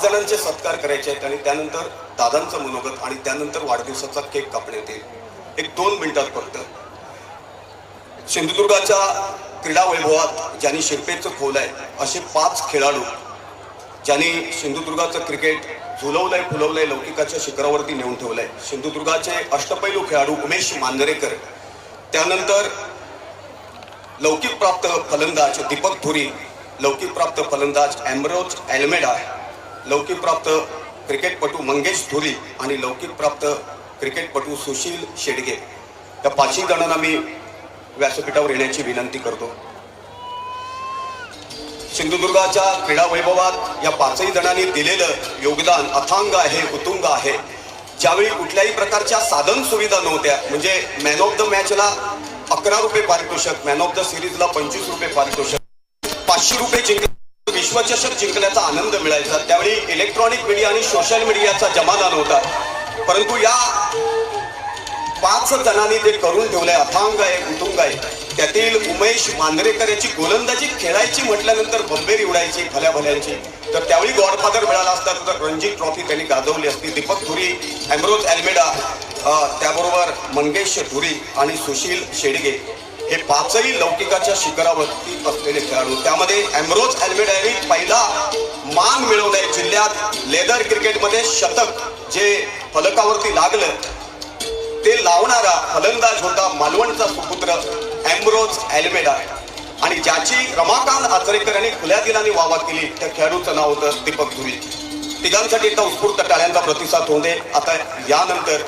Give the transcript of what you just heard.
पाच जणांचे सत्कार करायचे आहेत आणि त्यानंतर दादांचं मनोगत आणि त्यानंतर वाढदिवसाचा केक कापण्यात येईल. एक दोन मिनिटात फक्त. सिंधुदुर्गाच्या क्रीडा वैभवात ज्यांनी शिरपेचं खोलय असे पाच खेळाडू ज्यांनी सिंधुदुर्गाचं क्रिकेट झुलवलंय फुलवलंय लौकिकाच्या शिखरावरती नेऊन ठेवलंय. सिंधुदुर्गाचे अष्टपैलू खेळाडू उमेश मांजरेकर त्यानंतर लौकिक प्राप्त फलंदाज दीपक धुरी लौकिक प्राप्त फलंदाज एमरोज एल्मेडा लौकिक प्राप्त क्रिकेटपटू मंगेश धुरी आणि लौकिक प्राप्त क्रिकेटपटू सुशील शेडगे. या पाचही जणांना मी व्यासपीठावर येण्याची विनंती करतो. सिंधुदुर्गाच्या क्रीडा वैभवात या पाचही जणांनी दिलेलं योगदान अथांग आहे उतुंग आहे. ज्यावेळी कुठल्याही प्रकारच्या साधन सुविधा नव्हत्या म्हणजे मॅन ऑफ द मॅचला अकरा रुपये पारितोषक मॅन ऑफ द सिरीजला पंचवीस रुपये पारितोषक पाचशे रुपये जिंकले. विश्वचषक जिंकण्याचा आनंद मिळायचा. त्यावेळी इलेक्ट्रॉनिक मीडिया आणि सोशल मीडियाचा जमाना नव्हता. परंतु या पाच जणांनी ते करून ठेवलंय. अथांग आहे कुटुंब आहे. त्यातील उमेश मांजरेकर याची गोलंदाजी खेळायची म्हटल्यानंतर बंबेरी उडायची भल्या भल्यांची. तर त्यावेळी गॉडफादर मिळाला असता तर रणजित ट्रॉफी त्यांनी गाजवली असती. दीपक धुरी अॅमरोज अल्मेडा त्याबरोबर मंगेश धुरी आणि सुशील शेडगे. हे पाचही लौकिकाच्या शिखरावरती असलेले खेळाडू. त्यामध्ये एम्ब्रोज अल्मेडायनी पहिला मान मिळवलाय जिल्ह्यात. लेदर क्रिकेटमध्ये शतक जे फलकावरती लागलं ते लावणारा फलंदाज होता मालवणचा सुपुत्र एम्ब्रोज अल्मेडा. आणि ज्याची रमाकांत आचरेकर यांनी खुल्या दिलाने वावा केली त्या खेळाडूचं नाव होतं दीपक धुरी. तिघांसाठी एकदा उत्स्फूर्त टाळ्यांचा प्रतिसाद होऊ दे. आता यानंतर